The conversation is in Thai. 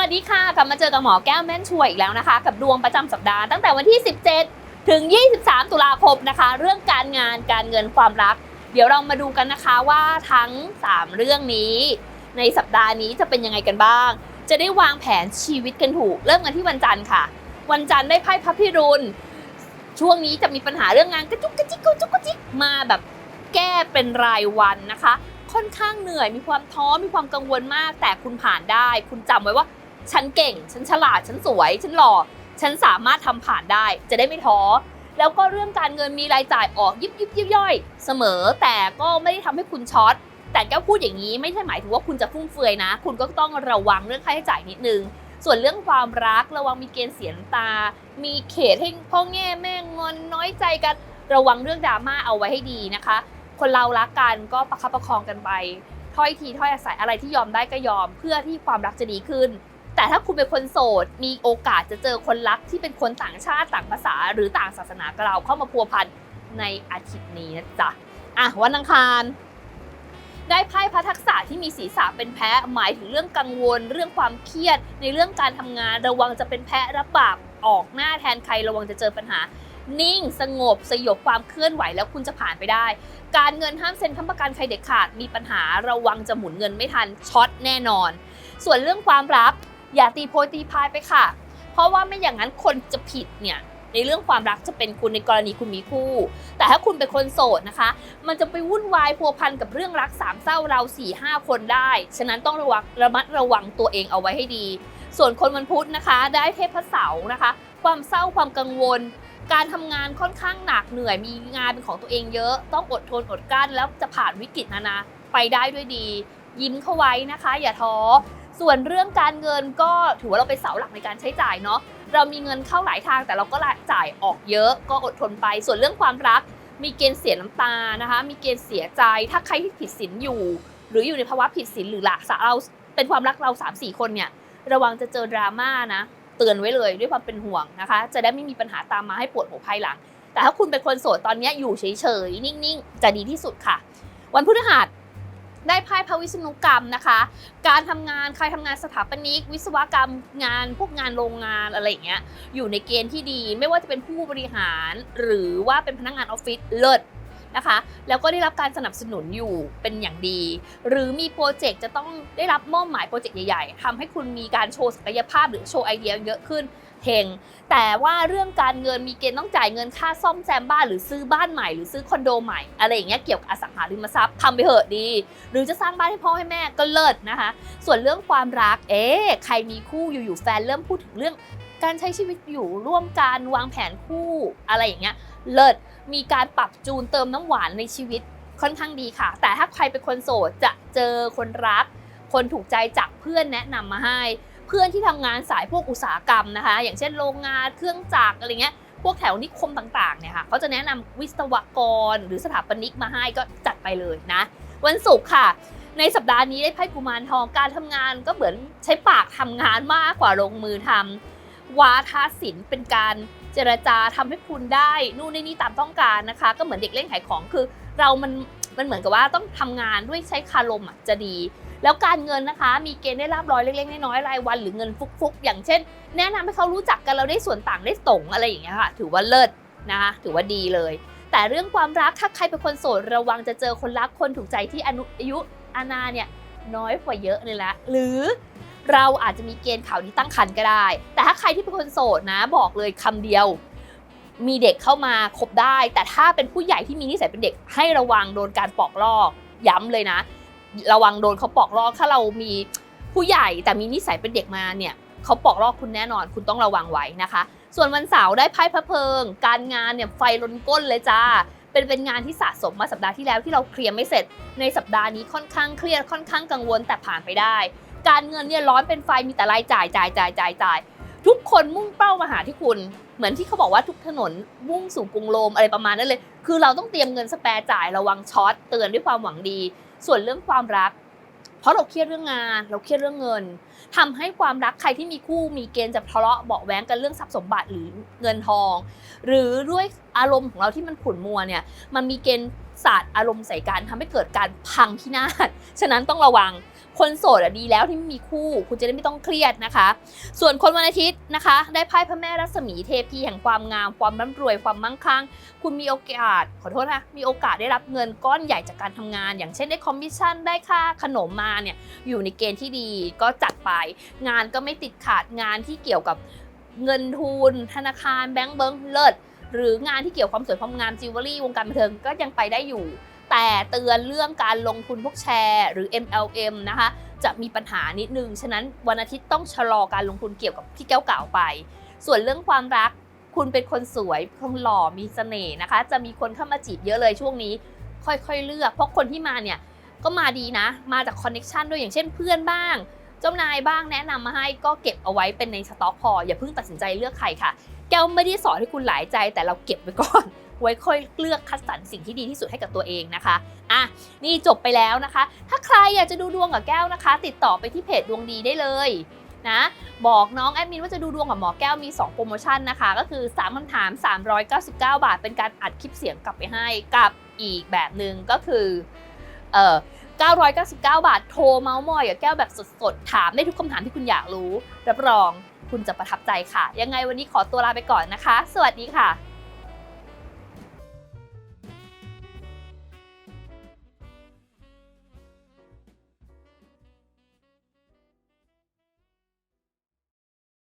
วัสดีค่ะ กลับมาเจอกับหมอแก้วแม่นช่วยอีกแล้วนะคะ กับดวงประจำสัปดาห์ตั้งแต่วันที่ 17 ถึง 23 ตุลาคมนะคะ เรื่องการงานการเงินความรัก เดี๋ยวเรามาดูกันนะคะว่าทั้ง 3 เรื่องนี้ ในสัปดาห์นี้จะเป็นยังไงกันบ้าง จะได้วางแผนชีวิตกันถูก เริ่มกันที่วันจันทร์ค่ะ วันจันทร์ได้ไพ่พระพิรุณช่วงนี้จะมีปัญหาเรื่องงานกระจุกกระจิกกระจุกกระจิกมาแบบแก้เป็นรายวันนะคะ ค่อนข้างเหนื่อยมีความท้อมีความกังวลมาก แต่คุณผ่านได้ คุณจำไว้ว่า ฉันเก่ง ฉันฉลาด ฉันสวย ฉันหล่อ ฉันสามารถทำผ่านได้ จะได้ไม่ท้อ แล้วก็เรื่องการเงินมีรายจ่ายออกยิบยิบยิบย่อย เสมอ แต่ก็ไม่ได้ทำให้คุณช็อต แต่แก้วพูดอย่างนี้ไม่ใช่หมายถึงว่าคุณจะฟุ่มเฟือยนะ คุณก็ต้องระวังเรื่องค่าใช้จ่ายนิดนึง ส่วนเรื่องความรักระวังมีเกณฑ์เสียน้ำตา มีเขตให้พ่อแง่แม่งอนน้อยใจกัน ระวังเรื่องดราม่าเอาไว้ให้ดีนะคะ คนเรารักกันก็ประคับประคองกันไปถ้อยทีถ้อยอาศัยอะไรที่ยอมได้ก็ยอมเพื่อที่ความรักจะดีขึ้น แต่ถ้าคุณเป็นคนโสด มีโอกาสจะเจอคนรักที่เป็นคนต่างชาติต่างภาษา หรือต่างศาสนากับเราเข้ามาพัวพันในอาทิตย์นี้นะจ๊ะอะวันอังคาร ได้ไพ่พระทักษะที่มีศีรษะเป็นแพะหมายถึงเรื่องกังวล เรื่องความเครียด ในเรื่องการทำงานระวังจะเป็นแพะรับบาปออกหน้าแทนใครระวังจะเจอปัญหา นิ่ง สงบ สยบความเคลื่อนไหวแล้วคุณจะผ่านไปได้ การเงินห้ามเซ็นค้ำประกันใครเด็ดขาดมีปัญหาระวังจะหมุนเงินไม่ทันช็อตแน่นอน ส่วนเรื่องความรัก อย่าตีโพยตีพายไปค่ะ เพราะว่าไม่อย่างนั้นคนจะผิดเนี่ยในเรื่องความรักจะเป็นคุณในกรณีคุณมีคู่ แต่ถ้าคุณเป็นคนโสดนะคะ มันจะไปวุ่นวายพัวพันกับเรื่องรักสามเศร้าเรา4ี่ห้าคนได้ ฉะนั้นต้องระวังระมัดระวังตัวเองเอาไว้ให้ดี ส่วนคนวันพุธนะคะ ได้เทพเสาร์นะคะ ความเศร้าความกังวล การทำงานค่อนข้างหนักเหนื่อยมีงานเป็นของตัวเองเยอะ ต้องอดทนอดกลั้นแล้วจะผ่านวิกฤตนานาไปได้ด้วยดี ยิ้มเข้าไว้นะคะ อย่าท้อ ส่วนเรื่องการเงินก็ถือว่าเราเป็นเสาหลักในการใช้จ่ายเนาะเรามีเงินเข้าหลายทางแต่เราก็จ่ายออกเยอะก็อดทนไป ส่วนเรื่องความรัก มีเกณฑ์เสียน้ำตานะคะ มีเกณฑ์เสียใจ ถ้าใครที่ผิดศีลอยู่ หรืออยู่ในภาวะผิดศีลหรือหลักเราเป็นความรักเรา3ามสี่คนเนี่ยระวังจะเจอดราม่านะเตือนไว้เลยด้วยความเป็นห่วงนะคะ จะได้ไม่มีปัญหาตามมาให้ปวดหัวภายหลัง แต่ถ้าคุณเป็นคนโสดตอนนี้อยู่เฉยๆนิ่งๆ จะดีที่สุดค่ะ วันพฤหัส ได้ไพ่พระวิษณุกรรมนะคะ การทำงานใครทำงานสถาปนิก วิศวกรรมงานพวกงานโรงงานอะไรอย่างเงี้ยอยู่ในเกณฑ์ที่ดี ไม่ว่าจะเป็นผู้บริหาร หรือว่าเป็นพนักงานออฟฟิศเลิศนะคะแล้วก็ได้รับการสนับสนุนอยู่เป็นอย่างดี หรือมีโปรเจกต์จะต้องได้รับมอบหมายโปรเจกต์ใหญ่ ๆทำให้คุณมีการโชว์ศักยภาพหรือโชว์ไอเดียเยอะขึ้น เฮงแต่ว่าเรื่องการเงินมีเกณฑ์ต้องจ่ายเงินค่าซ่อมแซมบ้านหรือซื้อบ้านใหม่หรือซื้อคอนโดใหม่อะไรอย่างเงี้ยเกี่ยวกับอสังหาริมทรัพย์ทำไปเถอะดี หรือจะสร้างบ้านให้พ่อให้แม่ก็เลิศนะคะ ส่วนเรื่องความรักเอ๊ะใครมีคู่อยู่ๆแฟนเริ่มพูดถึงเรื่องการใช้ชีวิตอยู่ร่วมกันวางแผนคู่อะไรอย่างเงี้ยเลิศมีการปรับจูนเติมน้ำหวานในชีวิตค่อนข้างดีค่ะ แต่ถ้าใครเป็นคนโสดจะเจอคนรัก คนถูกใจจากเพื่อนแนะนำมาให้ เพื่อนที่ทำงานสายพวกอุตสาหกรรมนะคะ อย่างเช่นโรงงานเครื่องจักรอะไรเงี้ยพวกแถวนิคมต่างๆเนี่ยค่ะเขาจะแนะนำวิศวกรหรือสถาปนิกมาให้ก็จัดไปเลยนะ วันศุกร์ค่ะ ในสัปดาห์นี้ได้ไพ่กุมารทองการทำงานก็เหมือนใช้ปากทำงานมากกว่าลงมือทำวาทศิลป์เป็นการเจรจาทำให้คุณได้ นู่นนี่นี่ตามต้องการนะคะ ก็เหมือนเด็กเล่นขายของคือ เรามันมันเหมือนกับว่าต้องทำงานด้วยใช้คารมอะจะดี แล้วการเงินนะคะ มีเกณฑ์ได้รับร้อยเล็กๆน้อยๆรายวันหรือเงินฟุกๆ อย่างเช่น แนะนำให้เขารู้จักกันเราได้ส่วนต่างได้ส่งอะไรอย่างเงี้ยค่ะ ถือว่าเลิศนะคะถือว่าดีเลย แต่เรื่องความรักถ้าใครเป็นคนโสดระวังจะเจอคนรักคนถูกใจที่อนุอายุอานาเนี่ยน้อยกว่าเยอะเลยละหรือเราอาจจะมีเกณฑ์ข่าวดีตั้งครรภ์ก็ได้ แต่ถ้าใครที่เป็นคนโสดนะ บอกเลยคำเดียว มีเด็กเข้ามาคบได้ แต่ถ้าเป็นผู้ใหญ่ที่มีนิสัยเป็นเด็กให้ระวังโดนการปอกลอกย้ำเลยนะ ระวังโดนเขาปอกลอกถ้าเรามีผู้ใหญ่แต่มีนิสัยเป็นเด็กมาเนี่ยเขาปอกลอกคุณแน่นอน คุณต้องระวังไว้นะคะ ส่วนวันเสาร์ได้ไพ่พระเพลิง การงานเนี่ยไฟล้นก้นเลยจ้าเป็นเป็นงานที่สะสมมาสัปดาห์ที่แล้วที่เราเคลียร์ไม่เสร็จ ในสัปดาห์นี้ค่อนข้างเครียดค่อนข้างกังวลแต่ผ่านไปได้ การเงินเนี่ยร้อนเป็นไฟมีแต่รายจ่ายจ่ายจ่ายจ่ายจ่ายทุกคนมุ่งเป้ามาหาที่คุณ เหมือนที่เขาบอกว่าทุกถนนมุ่งสู่กรุงโรมอะไรประมาณนั้นเลย คือเราต้องเตรียมเงินสแปรจ่ายระวังช็อตเตือนด้วยความหวังดี ส่วนเรื่องความรัก เพราะเราเครียดเรื่องงาน เราเครียดเรื่องเงินทำให้ความรักใครที่มีคู่มีเกณฑ์จะทะเลาะเบาะแว้งกันเรื่องทรัพย์สมบัติหรือเงินทอง หรือด้วยอารมณ์ของเราที่มันขุ่นมัวเนี่ย มันมีเกณฑ์ศาสตร์อารมณ์ใส่กันทำให้เกิดการพังพินาศฉะนั้นต้องระวัง คนโสดอะดีแล้วที่ไม่มีคู่ คุณจะได้ไม่ต้องเครียดนะคะ ส่วนคนวันอาทิตย์นะคะ ได้ไพ่พระแม่รัศมีเทพีแห่งความงาม ความร่ำรวยความมั่งคั่ง คุณมีโอกาสขอโทษนะมีโอกาสได้รับเงินก้อนใหญ่จากการทำงาน อย่างเช่นได้คอมมิชชั่นได้ค่าขนมมาเนี่ยอยู่ในเกณฑ์ที่ดีก็จัดไป งานก็ไม่ติดขาดงานที่เกี่ยวกับเงินทุนธนาคารแบงก์เบิงเลิศหรืองานที่เกี่ยวกับความสวยความงามจิวเวลรี่วงการบันเทิงก็ยังไปได้อยู่ แต่เตือนเรื่องการลงทุนพวกแชร์ หรือ MLM นะคะ จะมีปัญหานิดนึง ฉะนั้นวันอาทิตย์ต้องชะลอการลงทุนเกี่ยวกับที่แก้วกล่าวไป ส่วนเรื่องความรักคุณเป็นคนสวยคนหล่อมีเสน่ห์นะคะ จะมีคนเข้ามาจีบเยอะเลยช่วงนี้ ค่อยๆเลือก เพราะคนที่มาเนี่ยก็มาดีนะ มาจากคอนเน็ชันด้วยอย่างเช่นเพื่อนบ้าง เจ้านายบ้างแนะนำมาให้ก็เก็บเอาไว้เป็นในสต็อกพอ อย่าเพิ่งตัดสินใจเลือกใครค่ะ แก้วไม่ได้สอนให้คุณหลายใจแต่เราเก็บไว้ก่อน ไว้ค่อยเลือกคัดสรรสิ่งที่ดีที่สุดให้กับตัวเองนะคะอะนี่จบไปแล้วนะคะ ถ้าใครอยากจะดูดวงกับแก้วนะคะ ติดต่อไปที่เพจดวงดีได้เลยนะบอกน้องแอดมินว่าจะดูดวงกับหมอแก้วมี 2 โปรโมชั่นนะคะ ก็คือ 3คำถาม 399 บาท เป็นการอัดคลิปเสียงกลับไปให้กับอีกแบบหนึ่งก็คือเอ่อ999 บาท โทรเมาส์มอยกับแก้วแบบสดๆ ถามได้ทุกคำถามที่คุณอยากรู้ รับรองคุณจะประทับใจค่ะ ยังไงวันนี้ขอตัวลาไปก่อนนะคะ สวัสดีค่ะ